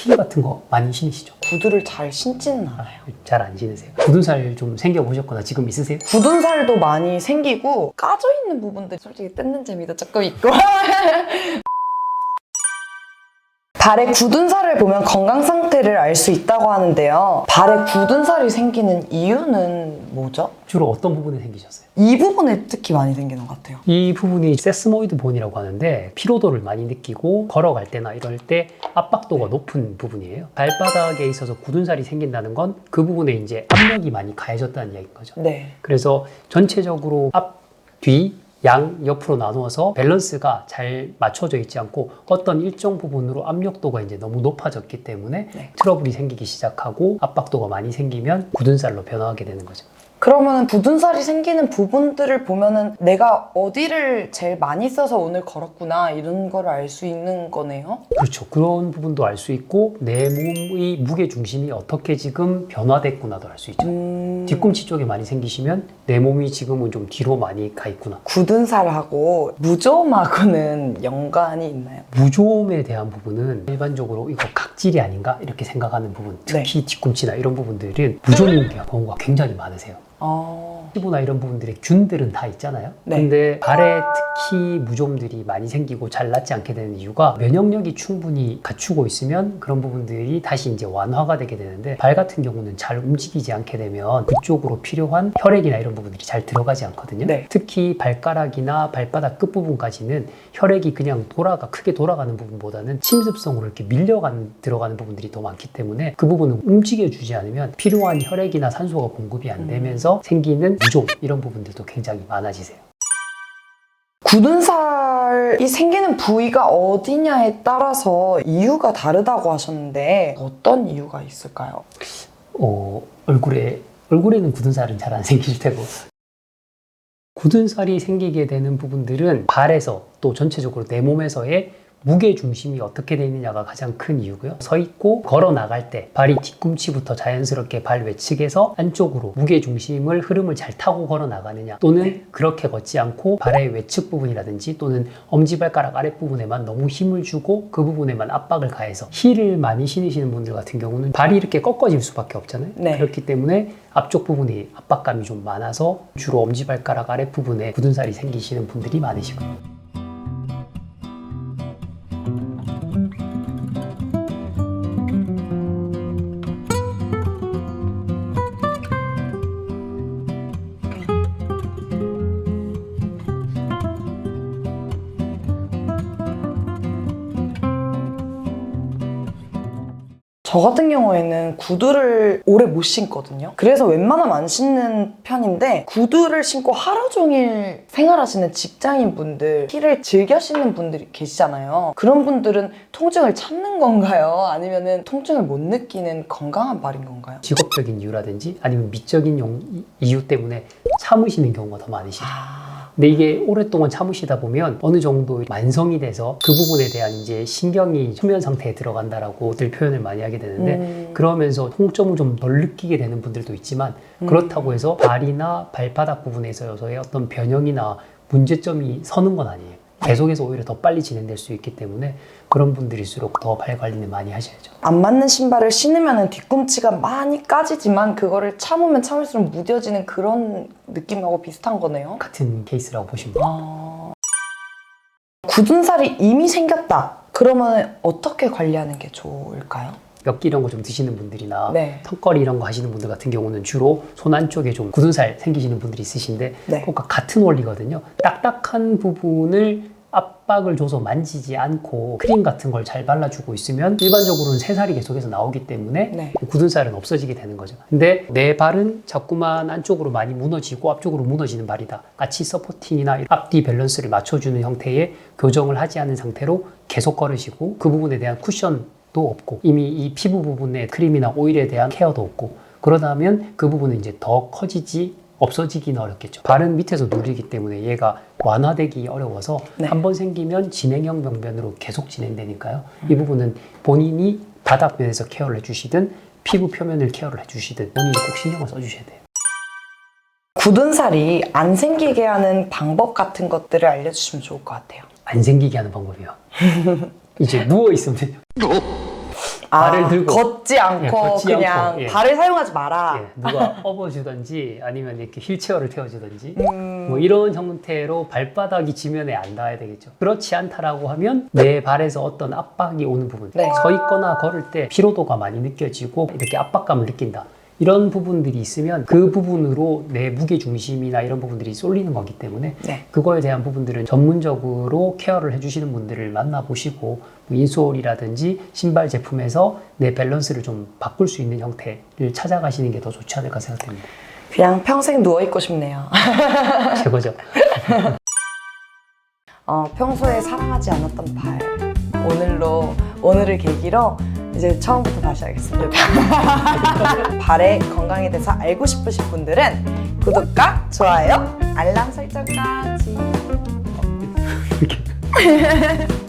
힐 같은 거 많이 신으시죠? 구두를 잘 신지는 않아요. 잘 안 신으세요? 굳은 살 좀 생겨보셨거나 지금 있으세요? 굳은 살도 많이 생기고 까져 있는 부분들 솔직히 뜯는 재미도 조금 있고 발에 굳은 살을 보면 건강 상태를 알 수 있다고 하는데요. 발에 굳은 살이 생기는 이유는 뭐죠? 주로 어떤 부분에 생기셨어요? 이 부분에 특히 많이 생기는 것 같아요. 이 부분이 세스모이드 본이라고 하는데 피로도를 많이 느끼고 걸어갈 때나 이럴 때 압박도가 높은 부분이에요. 발바닥에 있어서 굳은 살이 생긴다는 건 그 부분에 이제 압력이 많이 가해졌다는 이야기인 거죠. 네. 그래서 전체적으로 앞, 뒤, 양 옆으로 나누어서 밸런스가 잘 맞춰져 있지 않고 어떤 일정 부분으로 압력도가 이제 너무 높아졌기 때문에 네. 트러블이 생기기 시작하고 압박도가 많이 생기면 굳은 살로 변화하게 되는 거죠. 그러면 굳은 살이 생기는 부분들을 보면은 내가 어디를 제일 많이 써서 오늘 걸었구나 이런 거를 알수 있는 거네요. 그렇죠. 그런 부분도 알 수 있고 내 몸의 무게 중심이 어떻게 지금 변화됐구나도 알 수 있죠. 음... 뒤꿈치 쪽에 많이 생기시면 내 몸이 지금은 좀 뒤로 많이 가 있구나. 굳은 살하고 무좀하고는 연관이 있나요? 무좀에 대한 부분은 일반적으로 이거 각질이 아닌가 이렇게 생각하는 부분, 네. 특히 뒤꿈치나 이런 부분들은 무좀인 경우가 굉장히 많으세요. 어... 피부나 이런 부분들의 균들은 다 있잖아요. 네. 근데 발에 특히 무좀들이 많이 생기고 잘 낫지 않게 되는 이유가 면역력이 충분히 갖추고 있으면 그런 부분들이 다시 이제 완화가 되게 되는데 발 같은 경우는 잘 움직이지 않게 되면 그쪽으로 필요한 혈액이나 이런 부분들이 잘 들어가지 않거든요. 네. 특히 발가락이나 발바닥 끝 부분까지는 혈액이 그냥 돌아가 크게 돌아가는 부분보다는 침습성으로 이렇게 밀려간 들어가는 부분들이 더 많기 때문에 그 부분을 움직여주지 않으면 필요한 혈액이나 산소가 공급이 안 되면서 생기는 무좀 이런 부분들도 굉장히 많아지세요. 굳은 살이 생기는 부위가 어디냐에 따라서 이유가 다르다고 하셨는데 어떤 이유가 있을까요? 어, 얼굴에 얼굴에는 굳은 살은 잘 안 생길 테고 굳은 살이 생기게 되는 부분들은 발에서 또 전체적으로 내 몸에서의 무게 중심이 어떻게 되어 있느냐가 가장 큰 이유고요. 서 있고 걸어 나갈 때 발이 뒤꿈치부터 자연스럽게 발 외측에서 안쪽으로 무게 중심을 흐름을 잘 타고 걸어 나가느냐 또는 그렇게 걷지 않고 발의 외측 부분이라든지 또는 엄지발가락 아랫부분에만 너무 힘을 주고 그 부분에만 압박을 가해서 힐을 많이 신으시는 분들 같은 경우는 발이 이렇게 꺾어질 수밖에 없잖아요. 네. 그렇기 때문에 앞쪽 부분이 압박감이 좀 많아서 주로 엄지발가락 아랫부분에 굳은 살이 생기시는 분들이 많으시고요. 저 같은 경우에는 구두를 오래 못 신거든요. 그래서 웬만하면 안 신는 편인데 구두를 신고 하루 종일 생활하시는 직장인 분들, 힐을 즐겨 신는 분들이 계시잖아요. 그런 분들은 통증을 참는 건가요? 아니면 통증을 못 느끼는 건강한 발인 건가요? 직업적인 이유라든지 아니면 미적인 용- 이유 때문에 참으시는 경우가 더 많으시죠. 아, 근데 이게 오랫동안 참으시다 보면 어느 정도 만성이 돼서 그 부분에 대한 이제 신경이 수면 상태에 들어간다라고들 표현을 많이 하게 되는데 음. 그러면서 통증을 좀 덜 느끼게 되는 분들도 있지만 그렇다고 해서 발이나 발바닥 부분에서의 어떤 변형이나 문제점이 서는 건 아니에요. 계속해서 오히려 더 빨리 진행될 수 있기 때문에 그런 분들일수록 더 발 관리는 많이 하셔야죠. 안 맞는 신발을 신으면 뒤꿈치가 많이 까지지만 그거를 참으면 참을수록 무뎌지는 그런 느낌하고 비슷한 거네요. 같은 케이스라고 보시면 돼요. 아... 굳은 살이 이미 생겼다. 그러면 어떻게 관리하는 게 좋을까요? 엽기 이런 거 좀 드시는 분들이나 네. 턱걸이 이런 거 하시는 분들 같은 경우는 주로 손 안쪽에 좀 굳은 살 생기시는 분들이 있으신데 네. 그것과 같은 원리거든요. 딱딱한 부분을 압박을 줘서 만지지 않고 크림 같은 걸 잘 발라주고 있으면 일반적으로는 새살이 계속해서 나오기 때문에 네. 굳은 살은 없어지게 되는 거죠. 근데 내 발은 자꾸만 안쪽으로 많이 무너지고 앞쪽으로 무너지는 발이다. 같이 서포팅이나 앞뒤 밸런스를 맞춰주는 형태의 교정을 하지 않은 상태로 계속 걸으시고 그 부분에 대한 쿠션 도 없고 이미 이 피부 부분에 크림이나 오일에 대한 케어도 없고 그러다면 그 부분은 이제 더 커지지 없어지기는 어렵겠죠. 발은 밑에서 누리기 때문에 얘가 완화되기 어려워서 네. 한번 생기면 진행형 병변으로 계속 진행되니까요. 이 부분은 본인이 바닥면에서 케어를 해주시든 피부 표면을 케어를 해주시든 본인이 꼭 신경을 써주셔야 돼요. 굳은 살이 안 생기게 하는 방법 같은 것들을 알려주시면 좋을 것 같아요. 안 생기게 하는 방법이요. 이제 누워 있으면 돼요. 발을 들고 걷지 않고 예, 걷지 그냥 않고, 예. 발을 사용하지 마라. 예, 누가 업어주든지 아니면 이렇게 휠체어를 태워주든지 음, 뭐 이런 형태로 발바닥이 지면에 안 닿아야 되겠죠. 그렇지 않다라고 하면 내 발에서 어떤 압박이 오는 부분, 네. 서 있거나 걸을 때 피로도가 많이 느껴지고 이렇게 압박감을 느낀다. 이런 부분들이 있으면 그 부분으로 내 무게 중심이나 이런 부분들이 쏠리는 거기 때문에 네. 그거에 대한 부분들은 전문적으로 케어를 해주시는 분들을 만나보시고 뭐 인솔이라든지 신발 제품에서 내 밸런스를 좀 바꿀 수 있는 형태를 찾아가시는 게 더 좋지 않을까 생각됩니다. 그냥 평생 누워 있고 싶네요. 최고죠. 어, 평소에 사랑하지 않았던 발 오늘로 오늘을 계기로 이제 처음부터 다시 하겠습니다. 발의 건강에 대해서 알고 싶으신 분들은 구독과 좋아요, 알람 설정까지.